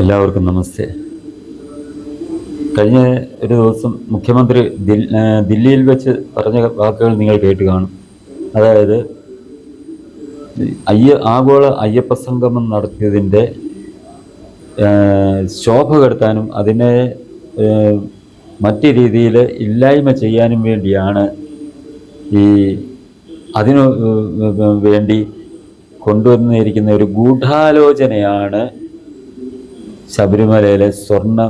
എല്ലാവർക്കും നമസ്തേ. കഴിഞ്ഞ ഒരു ദിവസം മുഖ്യമന്ത്രി ദില്ലിയിൽ വെച്ച് പറഞ്ഞ വാക്കുകൾ നിങ്ങൾ കേട്ട് കാണും. അതായത് അയ്യ ആഗോള അയ്യപ്പ സംഗമം നടത്തിയതിന്റെ ശോഭ കെടുത്താനും അതിനെ മറ്റ് രീതിയിൽ ഇല്ലായ്മ ചെയ്യാനും വേണ്ടിയാണ് ഈ അതിനു വേണ്ടി കൊണ്ടുവന്നിരിക്കുന്ന ഒരു ഗൂഢാലോചനയാണ് ശബരിമലയിലെ സ്വർണ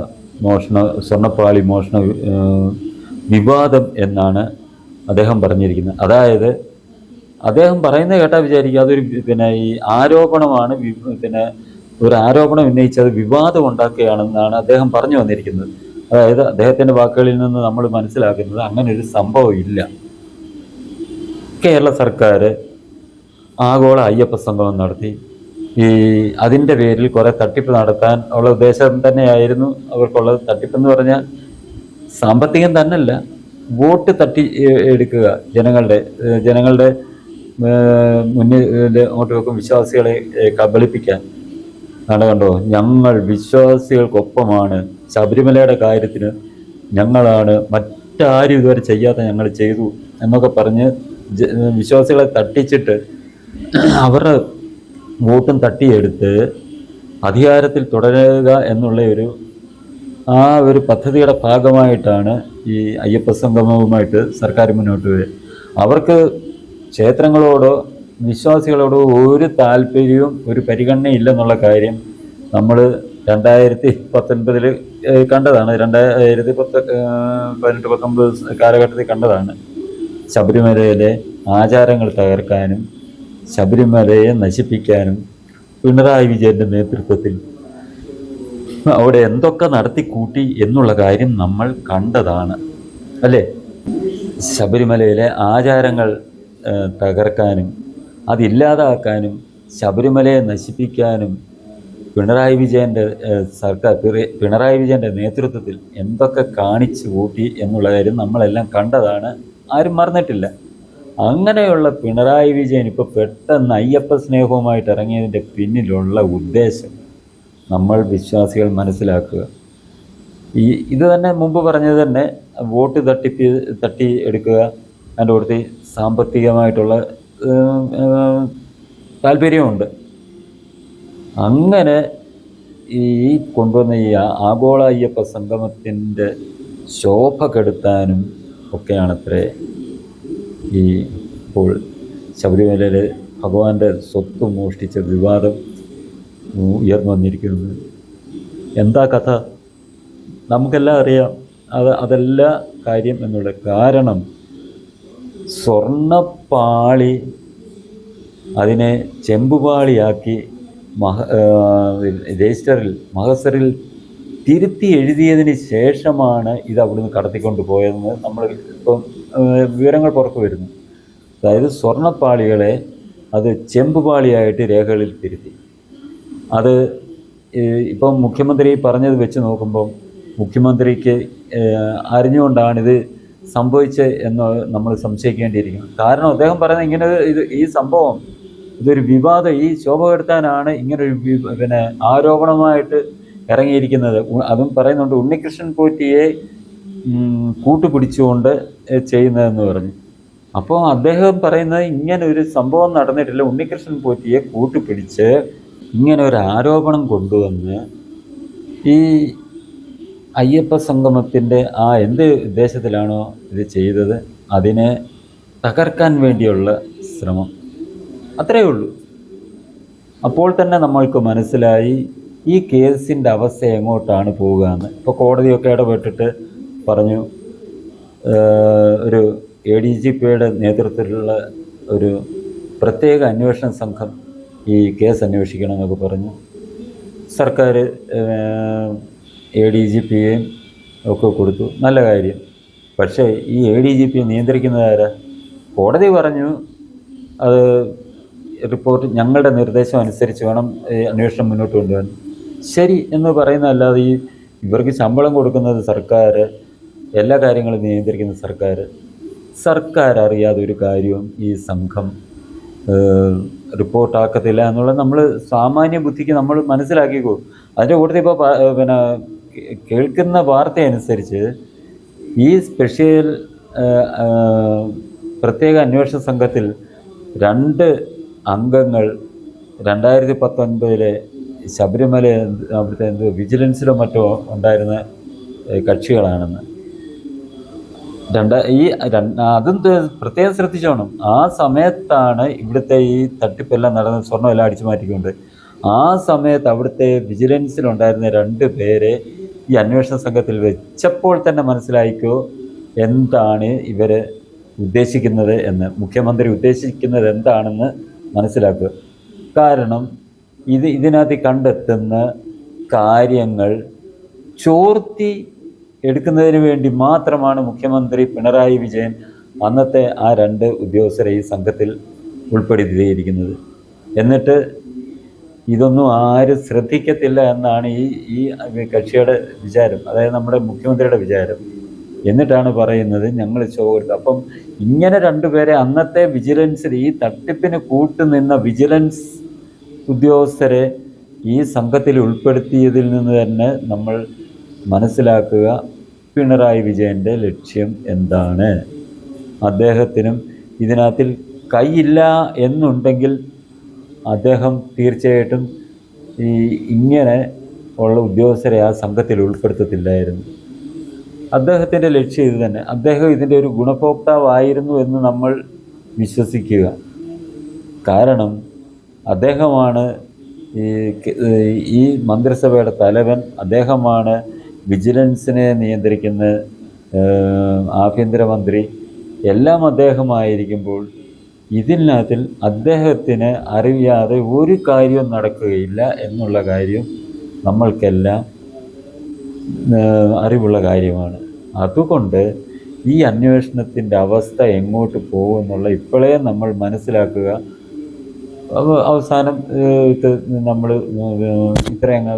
മോഷണ സ്വർണപ്പാളി മോഷണ വിവാദം എന്നാണ് അദ്ദേഹം പറഞ്ഞിരിക്കുന്നത്. അതായത് അദ്ദേഹം പറയുന്നത് കേട്ടാൽ വിചാരിക്കുക അതൊരു പിന്നെ ഈ ആരോപണമാണ് പിന്നെ ഒരു ആരോപണം ഉന്നയിച്ചത് വിവാദം ഉണ്ടാക്കുകയാണെന്നാണ് അദ്ദേഹം പറഞ്ഞു വന്നിരിക്കുന്നത്. അതായത് അദ്ദേഹത്തിന്റെ വാക്കുകളിൽ നിന്ന് നമ്മൾ മനസ്സിലാക്കുന്നത് അങ്ങനെ ഒരു സംഭവം ഇല്ല. കേരള സർക്കാർ ആഗോള അയ്യപ്പ സംഗമം നടത്തി ഈ അതിന്റെ പേരിൽ കുറേ തട്ടിപ്പ് നടത്താൻ ഉള്ള ഉദ്ദേശം തന്നെയായിരുന്നു അവർക്കുള്ളത്. തട്ടിപ്പെന്ന് പറഞ്ഞാൽ സാമ്പത്തികം തന്നല്ല വോട്ട് തട്ടി എടുക്കുക. ജനങ്ങളുടെ ജനങ്ങളുടെ മുന്നിൽ അങ്ങോട്ട് വെക്കും വിശ്വാസികളെ കബളിപ്പിക്കാൻ. ആണ് കണ്ടോ? ഞങ്ങൾ വിശ്വാസികൾക്കൊപ്പമാണ്. ശബരിമലയുടെ കാര്യത്തിന് ഞങ്ങളാണ് മറ്റാരും ഇതുവരെ ചെയ്യാത്ത ഞങ്ങൾ ചെയ്തു എന്നൊക്കെ പറഞ്ഞ് വിശ്വാസികളെ തട്ടിച്ചിട്ട് അവരുടെ വോട്ടും തട്ടിയെടുത്ത് അധികാരത്തിൽ തുടരുക എന്നുള്ള ഒരു ആ ഒരു പദ്ധതിയുടെ ഭാഗമായിട്ടാണ് ഈ അയ്യപ്പ സംഗമവുമായിട്ട് സർക്കാർ മുന്നോട്ട് വരിക അവർക്ക് ക്ഷേത്രങ്ങളോടോ വിശ്വാസികളോടോ ഒരു താല്പര്യവും ഒരു പരിഗണന ഇല്ലെന്നുള്ള കാര്യം നമ്മൾ രണ്ടായിരത്തി പത്തൊൻപതിൽ കണ്ടതാണ്. രണ്ടായിരത്തി പത്ത് പതിനെട്ട് പത്തൊമ്പത് കാലഘട്ടത്തിൽ കണ്ടതാണ്. ശബരിമലയിലെ ആചാരങ്ങൾ തകർക്കാനും ശബരിമലയെ നശിപ്പിക്കാനും പിണറായി വിജയന്റെ നേതൃത്വത്തിൽ അവിടെ എന്തൊക്കെ നടത്തിക്കൂട്ടി എന്നുള്ള കാര്യം നമ്മൾ കണ്ടതാണ്. അല്ലേ? ശബരിമലയിലെ ആചാരങ്ങൾ തകർക്കാനും അതില്ലാതാക്കാനും ശബരിമലയെ നശിപ്പിക്കാനും പിണറായി വിജയന്റെ സർക്കാർ പിണറായി വിജയന്റെ നേതൃത്വത്തിൽ എന്തൊക്കെ കാണിച്ചു കൂട്ടി എന്നുള്ള കാര്യം നമ്മളെല്ലാം കണ്ടതാണ്. ആരും മറന്നിട്ടില്ല. അങ്ങനെയുള്ള പിണറായി വിജയൻ ഇപ്പോൾ പെട്ടെന്ന് അയ്യപ്പ സ്നേഹവുമായിട്ട് ഇറങ്ങിയതിന്റെ പിന്നിലുള്ള ഉദ്ദേശം നമ്മൾ വിശ്വാസികൾ മനസ്സിലാക്കുക. ഈ ഇത് തന്നെ മുമ്പ് പറഞ്ഞത് തന്നെ വോട്ട് തട്ടിപ്പ് തട്ടി എടുക്കുക അതിന്റെ കൂടുതൽ സാമ്പത്തികമായിട്ടുള്ള താല്പര്യമുണ്ട്. അങ്ങനെ ഈ കൊണ്ടുവന്ന ഈ ആഗോള അയ്യപ്പ സംഗമത്തിന്റെ ശോഭ കെടുത്താനും ഒക്കെയാണത്രേ ഈ ഇപ്പോൾ ശബരിമലയിലെ ഭഗവാന്റെ സ്വത്ത് മോഷ്ടിച്ച വിവാദം ഉയർന്നു വന്നിരിക്കുന്നത് എന്താ കഥ? നമുക്കെല്ലാം അറിയാം. അത് അതല്ല കാര്യം എന്നുള്ള കാരണം സ്വർണപ്പാളി അതിനെ ചെമ്പുപാളിയാക്കി മഹ രജിസ്റ്ററിൽ മഹസറിൽ തിരുത്തി എഴുതിയതിന് ശേഷമാണ് ഇത് അവിടുന്ന് കടത്തിക്കൊണ്ട് പോയതെന്ന് നമ്മൾ ഇപ്പം വിവരങ്ങൾ പുറത്തു വരുന്നു. അതായത് സ്വർണപ്പാളികളെ അത് ചെമ്പുപാളിയായിട്ട് രേഖകളിൽ തിരുത്തി. അത് ഇപ്പം മുഖ്യമന്ത്രി പറഞ്ഞത് വെച്ച് നോക്കുമ്പം മുഖ്യമന്ത്രിക്ക് അറിഞ്ഞുകൊണ്ടാണിത് സംഭവിച്ചത് എന്ന് നമ്മൾ സംശയിക്കേണ്ടിയിരിക്കുന്നു. കാരണം അദ്ദേഹം പറയുന്നത് ഇങ്ങനെ ഇത് ഈ സംഭവം ഇതൊരു വിവാദം ഈ ശോഭ കെടുത്താനാണ് ഇങ്ങനൊരു പിന്നെ ആരോപണമായിട്ട് ഇറങ്ങിയിരിക്കുന്നത്. അതും പറയുന്നുണ്ട് ഉണ്ണികൃഷ്ണൻ പോറ്റിയെ കൂട്ടുപിടിച്ചുകൊണ്ട് ചെയ്യുന്നതെന്ന് പറഞ്ഞു. അപ്പോൾ അദ്ദേഹം പറയുന്നത് ഇങ്ങനെ ഒരു സംഭവം നടന്നിട്ടില്ല. ഉണ്ണികൃഷ്ണൻ പോറ്റിയെ കൂട്ടുപിടിച്ച് ഇങ്ങനെ ഒരു ആരോപണം കൊണ്ടുവന്ന് ഈ അയ്യപ്പ സംഗമത്തിന്റെ ആ എന്ത് ഉദ്ദേശത്തിലാണോ ഇത് ചെയ്തത് അതിനെ തകർക്കാൻ വേണ്ടിയുള്ള ശ്രമം. അത്രയേ ഉള്ളൂ. അപ്പോൾ തന്നെ നമ്മൾക്ക് മനസ്സിലായി ഈ കേസിന്റെ അവസ്ഥ എങ്ങോട്ടാണ് പോവുക എന്ന് ഇപ്പോൾ കോടതിയൊക്കെ ഇടപെട്ടിട്ട് പറഞ്ഞു ഒരു എ ഡി ജി പിയുടെ നേതൃത്വത്തിലുള്ള ഒരു പ്രത്യേക അന്വേഷണ സംഘം ഈ കേസ് അന്വേഷിക്കണമെന്നൊക്കെ പറഞ്ഞു. സർക്കാർ എ ഡി ജി പിയെയും ഒക്കെ കൊടുത്തു. നല്ല കാര്യം. പക്ഷേ ഈ എ ഡി ജി പി നിയന്ത്രിക്കുന്നതാരാ കോടതി പറഞ്ഞു. അത് റിപ്പോർട്ട് ഞങ്ങളുടെ നിർദ്ദേശം അനുസരിച്ച് വേണം അന്വേഷണം മുന്നോട്ട് കൊണ്ടുപോകാൻ ശരി എന്ന് പറയുന്നതല്ലാതെ ഈ ഇവർക്ക് ശമ്പളം കൊടുക്കുന്നത് സർക്കാർ എല്ലാ കാര്യങ്ങളും നിയന്ത്രിക്കുന്ന സർക്കാർ. സർക്കാർ അറിയാതെ ഒരു കാര്യവും ഈ സംഘം റിപ്പോർട്ടാക്കത്തില്ല എന്നുള്ളത് നമ്മൾ സാമാന്യ ബുദ്ധിക്ക് നമ്മൾ മനസ്സിലാക്കിക്കോ. അതിന്റെ കൂട്ടത്തിൽ ഇപ്പോൾ പിന്നെ കേൾക്കുന്ന വാർത്ത അനുസരിച്ച് ഈ സ്പെഷ്യൽ പ്രത്യേക അന്വേഷണ സംഘത്തിൽ രണ്ട് അംഗങ്ങൾ രണ്ടായിരത്തി പത്തൊൻപതിലെ ശബരിമല അവിടുത്തെ എന്ത് വിജിലൻസിലോ മറ്റോ ഉണ്ടായിരുന്ന കക്ഷികളാണെന്ന്. രണ്ട ഈ അതും പ്രത്യേകം ശ്രദ്ധിച്ചോണം. ആ സമയത്താണ് ഇവിടുത്തെ ഈ തട്ടിപ്പെല്ലാം നടന്ന സ്വർണമെല്ലാം അടിച്ചു മാറ്റിക്കൊണ്ട്. ആ സമയത്ത് അവിടുത്തെ വിജിലൻസിലുണ്ടായിരുന്ന രണ്ട് പേരെ ഈ അന്വേഷണ സംഘത്തിൽ വെച്ചപ്പോൾ തന്നെ മനസ്സിലായിക്കോ എന്താണ് ഇവർ ഉദ്ദേശിക്കുന്നത് എന്ന്. മുഖ്യമന്ത്രി ഉദ്ദേശിക്കുന്നത് എന്താണെന്ന് മനസ്സിലാക്കുക. കാരണം ഇത് ഇതിനകത്ത് കണ്ടെത്തുന്ന കാര്യങ്ങൾ ചോർത്തി എടുക്കുന്നതിന് വേണ്ടി മാത്രമാണ് മുഖ്യമന്ത്രി പിണറായി വിജയൻ അന്നത്തെ ആ രണ്ട് ഉദ്യോഗസ്ഥരെ ഈ സംഘത്തിൽ ഉൾപ്പെടുത്തിയിരിക്കുന്നത്. എന്നിട്ട് ഇതൊന്നും ആരും ശ്രദ്ധിക്കത്തില്ല എന്നാണ് ഈ ഈ കക്ഷിയുടെ വിചാരം അതായത് നമ്മുടെ മുഖ്യമന്ത്രിയുടെ വിചാരം. എന്നിട്ടാണ് പറയുന്നത് ഞങ്ങൾ ചോദിച്ചത്. അപ്പം ഇങ്ങനെ രണ്ടുപേരെ അന്നത്തെ വിജിലൻസിൽ ഈ തട്ടിപ്പിന് കൂട്ടുനിന്ന വിജിലൻസ് ഉദ്യോഗസ്ഥരെ ഈ സംഘത്തിൽ ഉൾപ്പെടുത്തിയതിൽ നിന്ന് തന്നെ നമ്മൾ മനസ്സിലാക്കുക. പിണറായി വിജയന്റെ ലക്ഷ്യം എന്താണ്? അദ്ദേഹത്തിനും ഇതിനകത്തിൽ കൈയില്ല എന്നുണ്ടെങ്കിൽ അദ്ദേഹം തീർച്ചയായിട്ടും ഈ ഇങ്ങനെ ഉള്ള ഉദ്യോഗസ്ഥരെ ആ സംഘത്തിൽ ഉൾപ്പെടുത്തത്തില്ലായിരുന്നു. അദ്ദേഹത്തിന്റെ ലക്ഷ്യം ഇത് തന്നെ. അദ്ദേഹം ഇതിന്റെ ഒരു ഗുണഭോക്താവായിരുന്നു എന്ന് നമ്മൾ വിശ്വസിക്കുക. കാരണം അദ്ദേഹമാണ് ഈ ഈ മന്ത്രിസഭയുടെ തലവൻ. അദ്ദേഹമാണ് വിജിലൻസിനെ നിയന്ത്രിക്കുന്ന ആഭ്യന്തരമന്ത്രി എല്ലാം അദ്ദേഹമായിരിക്കുമ്പോൾ ഇതിനകത്തിൽ അദ്ദേഹത്തിന് അറിയാതെ ഒരു കാര്യവും നടക്കുകയില്ല എന്നുള്ള കാര്യം നമ്മൾക്കെല്ലാം അറിവുള്ള കാര്യമാണ്. അതുകൊണ്ട് ഈ അന്വേഷണത്തിന്റെ അവസ്ഥ എങ്ങോട്ട് പോകുമെന്നുള്ള ഇപ്പോഴേ നമ്മൾ മനസ്സിലാക്കുക. അവസാനം നമ്മൾ ഇത്രയങ്ങ്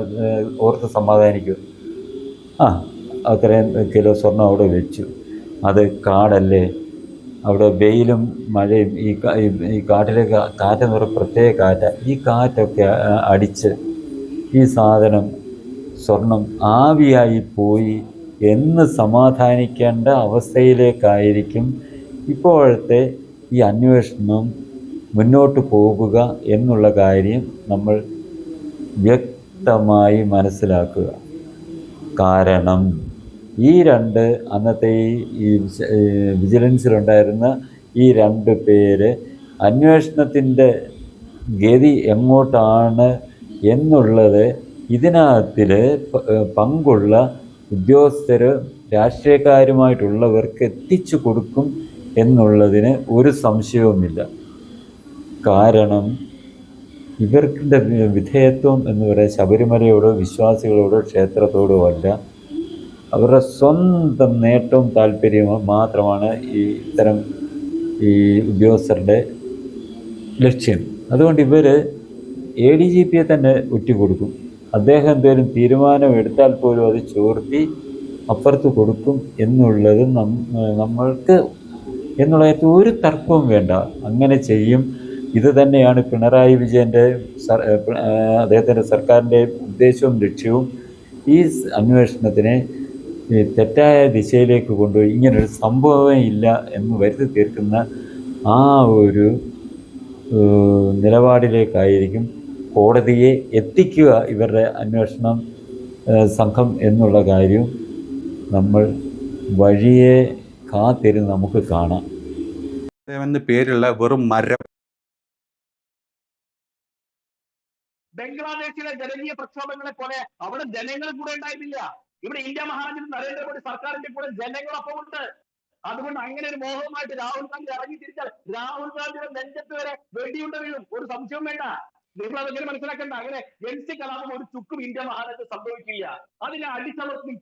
ഓർത്ത് സമാധാനിക്കും ആ അത്രയും കിലോ സ്വർണം അവിടെ വെച്ചു. അത് കാടല്ലേ? അവിടെ വെയിലും മഴയും ഈ ഈ- കാട്ടിലെ കാറ്റെന്ന് പറയുന്ന പ്രത്യേക കാറ്റ. ഈ കാറ്റൊക്കെ അടിച്ച് ഈ സാധനം സ്വർണം ആവിയായി പോയി എന്ന് സമാധാനിക്കേണ്ട അവസ്ഥയിലേക്കായിരിക്കും ഇപ്പോഴത്തെ ഈ അന്വേഷണം മുന്നോട്ട് പോകുക എന്നുള്ള കാര്യം നമ്മൾ വ്യക്തമായി മനസ്സിലാക്കുക. കാരണം ഈ രണ്ട് അന്നത്തെ ഈ വിജിലൻസിലുണ്ടായിരുന്ന ഈ രണ്ട് പേര് അന്വേഷണത്തിന്റെ ഗതി എങ്ങോട്ടാണ് എന്നുള്ളത് ഇതിനകത്തിൽ പങ്കുള്ള ഉദ്യോഗസ്ഥർ രാഷ്ട്രീയക്കാരുമായിട്ടുള്ളവർക്ക് എത്തിച്ചു കൊടുക്കും എന്നുള്ളതിന് ഒരു സംശയവുമില്ല. കാരണം ഇവർക്കിന്റെ വിധേയത്വം എന്ന് പറയാൻ ശബരിമലയോടോ വിശ്വാസികളോടോ ക്ഷേത്രത്തോടോ അല്ല. അവരുടെ സ്വന്തം നേട്ടവും താല്പര്യവും മാത്രമാണ് ഈ ഇത്തരം ഈ ഉദ്യോഗസ്ഥരുടെ ലക്ഷ്യം. അതുകൊണ്ട് ഇവർ എ ഡി ജി പിയെ തന്നെ ഒറ്റുകൊടുക്കും അദ്ദേഹം എന്തെങ്കിലും തീരുമാനം എടുത്താൽ പോലും അത് ചോർത്തി അപ്പുറത്ത് കൊടുക്കും എന്നുള്ളത് നമ്മൾക്ക് എന്നുള്ളതിനകത്ത് ഒരു തർക്കവും വേണ്ട. അങ്ങനെ ചെയ്യും. ഇത് തന്നെയാണ് പിണറായി വിജയന്റെ അദ്ദേഹത്തിന്റെ സർക്കാരിന്റെ ഉദ്ദേശവും ലക്ഷ്യവും ഈ അന്വേഷണത്തിനെ തെറ്റായ ദിശയിലേക്ക് കൊണ്ടുപോയി. ഇങ്ങനൊരു സംഭവമേ ഇല്ല എന്ന് വരുത്തി തീർക്കുന്ന ആ ഒരു നിലപാടിലേക്കായിരിക്കും കോടതിയെ എത്തിക്കുക ഇവരുടെ അന്വേഷണം സംഘം എന്നുള്ള കാര്യം നമ്മൾ വഴിയെ കാത്തിരുന്ന് നമുക്ക് കാണാം. പേരുള്ള വെറും മരം ബംഗ്ലാദേശിലെ ജനകീയ പ്രക്ഷോഭങ്ങളെ പോലെ അവിടെ ജനങ്ങൾ കൂടെ ഉണ്ടായിരുന്നില്ല. ഇവിടെ ഇന്ത്യ മഹാരാജൻ നരേന്ദ്രമോദി സർക്കാരിന്റെ കൂടെ ജനങ്ങളൊപ്പം ഉണ്ട്. അതുകൊണ്ട് അങ്ങനെ ഒരു മോഹമായിട്ട് രാഹുൽ ഗാന്ധി ഇറങ്ങി തിരിച്ചാൽ രാഹുൽ ഗാന്ധിയുടെ നെഞ്ചത്ത് വരെ വെടിയുണ്ട വീഴും. ഒരു സംശയവും വേണ്ട. നിങ്ങൾ അതെങ്ങനെ മനസ്സിലാക്കണ്ട? അങ്ങനെ എൻ സി കലാപം ഒരു ചുക്കും ഇന്ത്യ മഹാരാജ്യത്ത് സംഭവിക്കില്ല. അതിനെ അടിച്ചമർത്തി